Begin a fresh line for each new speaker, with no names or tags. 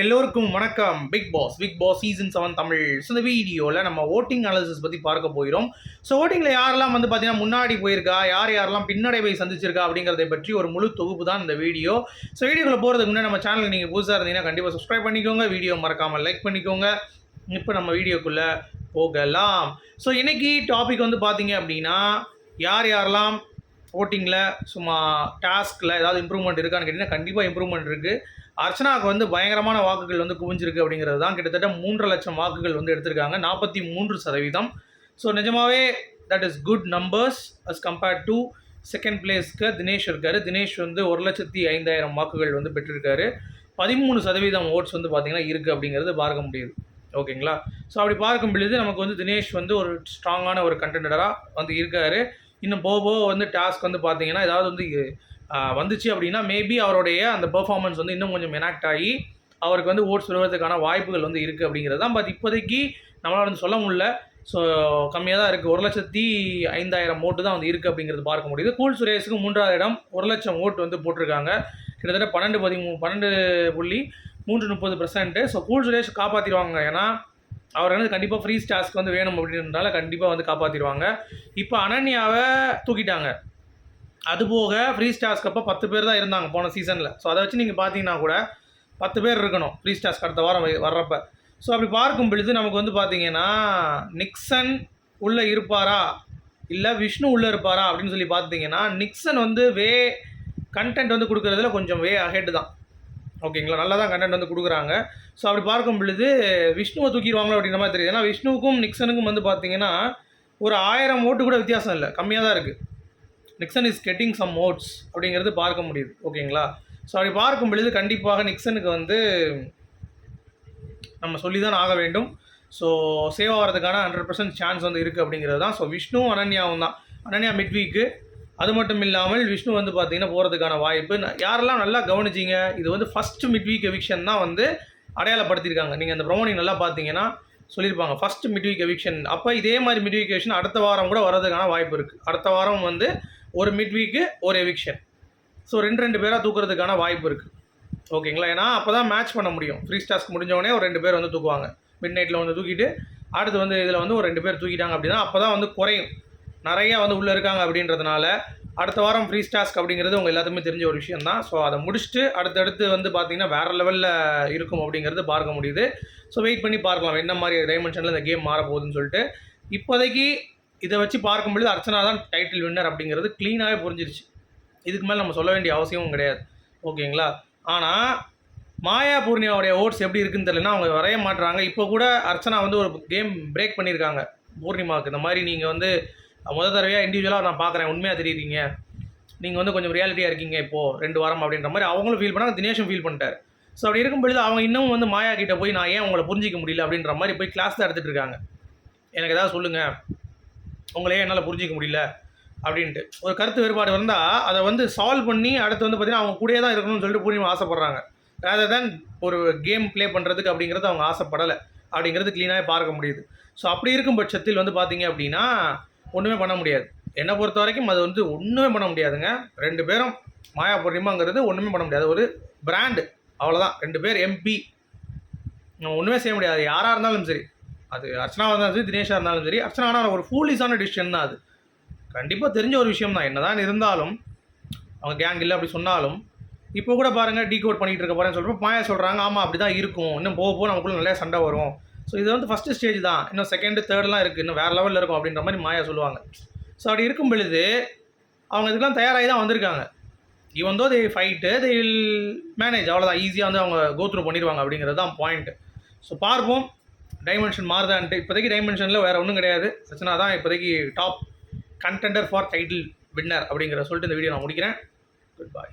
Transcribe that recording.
எல்லோருக்கும் வணக்கம். Bigg Boss Bigg Boss season seven Tamil. So இந்த வீடியோவில் நம்ம ஓட்டிங் அனாலிசிஸ் பற்றி பார்க்க போகிறோம் ஸோ ஓட்டிங்கில் யாரெல்லாம் வந்து பார்த்தீங்கன்னா முன்னாடி போயிருக்கா யார் யாரெல்லாம் பின்னடைவை சந்திச்சிருக்கா அப்படிங்கிறத பற்றி ஒரு முழு தொகுப்பு தான் இந்த வீடியோ. ஸோ வீடியோக்குள்ளே போகிறதுக்கு முன்னாடி நம்ம சேனலுக்கு நீங்கள் புதுசாக இருந்தீங்கன்னா கண்டிப்பாக சப்ஸ்கிரைப் பண்ணிக்கோங்க. வீடியோ மறக்காமல் லைக் பண்ணிக்கோங்க. இப்போ நம்ம வீடியோக்குள்ளே போகலாம். ஸோ இன்றைக்கி டாபிக் வந்து பார்த்தீங்க அப்படின்னா யார் யாரெல்லாம் ஓட்டிங்கில் சும்மா டாஸ்கில் ஏதாவது இம்ப்ரூவ்மெண்ட் இருக்கான்னு கேட்டிங்கன்னா கண்டிப்பாக இம்ப்ரூவ்மெண்ட் இருக்குது அர்ச்சனாவுக்கு வந்து பயங்கரமான வாக்குகள் வந்து குவிஞ்சிருக்கு அப்படிங்கிறது தான் கிட்டத்தட்ட மூன்றரை லட்சம் வாக்குகள் வந்து எடுத்திருக்காங்க. நாற்பத்தி மூன்று சதவீதம். ஸோ நிஜமாவே that is good numbers as compared to second பிளேஸ்க்கு தினேஷ் இருக்கார். தினேஷ் வந்து ஒரு லட்சத்தி ஐந்தாயிரம் வாக்குகள் வந்து பெற்றிருக்காரு. பதிமூணு சதவீதம் ஓட்ஸ் வந்து பார்த்திங்கன்னா இருக்குது அப்படிங்கிறது பார்க்க முடியுது. ஓகேங்களா? ஸோ அப்படி பார்க்கும் பொழுது நமக்கு வந்து தினேஷ் வந்து ஒரு ஸ்ட்ராங்கான ஒரு கண்டென்டராக வந்து இருக்கார். இன்னும் போக போக வந்து டாஸ்க் வந்து பார்த்திங்கன்னா ஏதாவது வந்து வந்துச்சு அப்படின்னா மேபி அவருடைய அந்த பெர்ஃபார்மன்ஸ் வந்து இன்னும் கொஞ்சம் எனாக்ட் ஆகி அவருக்கு வந்து ஓட்ஸ் வருவதற்கான வாய்ப்புகள் வந்து இருக்குது அப்படிங்கிறது தான். பட் இப்போதைக்கு நம்மளால் வந்து சொல்ல முடியல. ஸோ கம்மியாக தான் இருக்குது ஒரு லட்சத்தி ஐந்தாயிரம் ஓட்டு தான் வந்து இருக்குது அப்படிங்கிறது பார்க்க முடியுது. கூல் சுரேஷுக்கு மூன்றாவது இடம் ஒரு லட்சம் ஓட்டு வந்து போட்டிருக்காங்க. கிட்டத்தட்ட பன்னெண்டு பதிமூ பன்னெண்டு புள்ளி மூன்று முப்பது பர்சன்ட்டு ஸோ கூல் சுரேஷ் காப்பாற்றிடுவாங்க ஏன்னா அவர் வந்து கண்டிப்பாக ஃப்ரீ ஸ்டாஸ்க்கு வந்து வேணும் அப்படின்றதால கண்டிப்பாக வந்து காப்பாற்றிடுவாங்க இப்போ அனன்யாவை தூக்கிட்டாங்க. அதுபோக ஃப்ரீ ஸ்டார்ஸ்க்கு அப்போ பத்து பேர் தான் இருந்தாங்க போன சீசனில் ஸோ அதை வச்சு நீங்கள் பார்த்தீங்கன்னா கூட பத்து பேர் இருக்கணும் ஃப்ரீ ஸ்டார்ஸ்க்கு அடுத்த வாரம் வர்றப்ப. ஸோ அப்படி பார்க்கும் பொழுது நமக்கு வந்து பார்த்தீங்கன்னா நிக்சன் உள்ளே இருப்பாரா? இல்லை விஷ்ணு உள்ளே இருப்பாரா? அப்படின்னு சொல்லி பார்த்தீங்கன்னா நிக்சன் வந்து வே கண்டென்ட் வந்து கொடுக்குறதுல கொஞ்சம் வே அஹெட் தான். ஓகேங்களா நல்லா தான் கண்டென்ட் வந்து கொடுக்குறாங்க. ஸோ அப்படி பார்க்கும் பொழுது விஷ்ணுவை தூக்கிடுவாங்களோ அப்படின்ற மாதிரி தெரியுது. ஏன்னா விஷ்ணுவுக்கும் நிக்சனுக்கும் வந்து பார்த்தீங்கன்னா ஒரு ஆயிரம் ஓட்டு கூட வித்தியாசம் இல்லை. கம்மியாக தான் இருக்குது Nixon is getting some votes அப்படிங்கிறது பார்க்க முடியுது. ஓகேங்களா? ஸோ அப்படி பார்க்கும் பொழுது கண்டிப்பாக நிக்சனுக்கு வந்து நம்ம சொல்லி தான் ஆக வேண்டும். ஸோ சேவ் ஆகிறதுக்கான ஹண்ட்ரட் பர்சன்ட் சான்ஸ் வந்து இருக்குது அப்படிங்கிறது தான். ஸோ விஷ்ணுவும் அனன்யாவும் தான். அனன்யா மிட் வீக்கு அது மட்டும் இல்லாமல் விஷ்ணு வந்து பார்த்தீங்கன்னா போகிறதுக்கான வாய்ப்பு. யாரெல்லாம் நல்லா கவனிச்சிங்க இது வந்து ஃபஸ்ட்டு மிட் வீக் எவிக்ஷன் தான் வந்து அடையாளப்படுத்தியிருக்காங்க. நீங்கள் அந்த ப்ரொமோனிங் நல்லா பார்த்தீங்கன்னா சொல்லியிருப்பாங்க. ஃபஸ்ட் மிட் வீக் எவிக்ஷன் அப்போ இதே மாதிரி மிட் வீக் எவிக்ஷன் அடுத்த வாரம் கூட வர்றதுக்கான வாய்ப்பு இருக்குது அடுத்த வாரம் வந்து ஒரு மிட் வீக்கு ஒரு எவிக்ஷன் ஸோ ரெண்டு ரெண்டு பேராக தூக்குறதுக்கான வாய்ப்பு இருக்குது ஓகேங்களா ஏன்னா அப்போ தான் மேட்ச் பண்ண முடியும். ஃப்ரீ டாஸ்க் முடிஞ்சவொடனே ஒரு ரெண்டு பேர் வந்து தூக்குவாங்க. மிட் நைட்டில் வந்து தூக்கிட்டு அடுத்து வந்து இதில் வந்து ஒரு ரெண்டு பேர் தூக்கிட்டாங்க அப்படின்னா அப்போ தான் வந்து குறையும். நிறையா வந்து உள்ளே இருக்காங்க அப்படின்றதுனால அடுத்த வாரம் ஃப்ரீ ஸ்டாஸ்க் அப்படிங்கிறது உங்கள் எல்லாத்துக்குமே தெரிஞ்ச ஒரு விஷயம் தான் ஸோ அதை முடிச்சுட்டு அடுத்தடுத்து வந்து பார்த்தீங்கன்னா வேறு லெவலில் இருக்கும் அப்படிங்கிறது பார்க்க முடியுது. ஸோ வெயிட் பண்ணி பார்க்கலாம். என்ன மாதிரி டைமென்ஷனில் இந்த கேம் மாற போகுதுன்னு சொல்லிட்டு. இப்போதைக்கு இதை வச்சு பார்க்கும்பொழுது அர்ச்சனா தான் டைட்டில் வின்னர் அப்படிங்கிறது க்ளீனாகவே புரிஞ்சிருச்சு. இதுக்கு மேலே நம்ம சொல்ல வேண்டிய அவசியமும் கிடையாது. ஓகேங்களா? ஆனால் மாயா பூர்ணியாவுடைய ஓட்ஸ் எப்படி இருக்குன்னு தெரியலனா அவங்க வரைய மாட்டுறாங்க இப்போ கூட அர்ச்சனா வந்து ஒரு கேம் பிரேக் பண்ணியிருக்காங்க பூர்ணிமாவுக்கு. இந்த மாதிரி நீங்கள் வந்து முத தடவையாக இண்டிவிஜுவலாக நான் பார்க்குறேன் உண்மையாக தெரியுறீங்க. நீங்கள் வந்து கொஞ்சம் ரியாலிட்டியாக இருக்கீங்க இப்போது ரெண்டு வாரம் அப்படின்ற மாதிரி அவங்களும் ஃபீல் பண்ணாங்க. தினேஷும் ஃபீல் பண்ணிட்டார். ஸோ அப்படி இருக்கும் பொழுது அவங்க இன்னமும் வந்து மாயா கிட்டே போய் நான் ஏன் உங்களை புரிஞ்சிக்க முடியல? அப்படின்ற மாதிரி போய் கிளாஸ் தான் எடுத்துகிட்டு இருக்காங்க. எனக்கு ஏதாவது சொல்லுங்கள் உங்களையே என்னால் புரிஞ்சிக்க முடியல அப்படின்ட்டு. ஒரு கருத்து வேறுபாடு வந்தால் அதை வந்து சால்வ் பண்ணி அடுத்து வந்து பார்த்தீங்கன்னா அவங்க கூடயே தான் இருக்கணும்னு சொல்லிட்டு பூர்ணிமா ஆசைப்பட்றாங்க. ரேதர் தேன் ஒரு கேம் ப்ளே பண்ணுறதுக்கு அப்படிங்கிறது அவங்க ஆசைப்படலை. அப்படிங்கிறது க்ளீனாகவே பார்க்க முடியுது. ஸோ அப்படி இருக்கும் பட்சத்தில் வந்து பார்த்தீங்க அப்படின்னா ஒன்றுமே பண்ண முடியாது. என்னை பொறுத்த வரைக்கும் அது வந்து ஒன்றுமே பண்ண முடியாதுங்க. ரெண்டு பேரும் மாயா பூர்ணிமாங்கிறது ஒன்றுமே பண்ண முடியாது. ஒரு பிராண்டு அவ்வளோதான் ரெண்டு பேர் எம்பி ஒன்றுமே செய்ய முடியாது. யாராக இருந்தாலும் சரி. அது அர்ச்சனாவாக இருந்தாலும் சரி தினேஷாக இருந்தாலும் சரி அர்ச்சனா ஒரு ஃபூலிஸான டிசிஷன் தான் அது. கண்டிப்பாக தெரிஞ்ச ஒரு விஷயம் தான். என்னதான் இருந்தாலும் அவங்க கேங் இல்லை அப்படி சொன்னாலும் இப்போ கூட பாருங்கள் டீ கோட் பண்ணிகிட்டு இருக்க போகிறேன்னு சொல்கிறப்ப மாயா சொல்கிறாங்க ஆமாம் அப்படி தான் இருக்கும். இன்னும் போக போக நமக்குள்ள நிறைய சண்டை வரும். ஸோ இது வந்து ஃபஸ்ட்டு ஸ்டேஜ் தான். இன்னும் செகண்டு தேர்ட்லாம் இருக்குது இன்னும் வேறு லெவலில் இருக்கும் அப்படின்ற மாதிரி மாயா சொல்லுவாங்க. ஸோ அப்படி இருக்கும் பொழுது அவங்க இதுக்கெல்லாம் தயாராகி தான் வந்திருக்காங்க. Even though they fight they will manage அவ்வளோதான் ஈஸியாக வந்து அவங்க கோத்ரூ பண்ணிடுவாங்க அப்படிங்கிறது தான் பாயிண்ட் ஸோ பார்ப்போம். டைமென்ஷன் மாறுதான்ட்டு இப்போதைக்கு டைமென்ஷனில் வேறு ஒன்றும் கிடையாது. பிரச்சனை தான் இப்போதைக்கு top contender for title winner அப்படிங்கிற சொல்லிட்டு இந்த வீடியோ நான் முடிக்கிறேன். குட் பாய்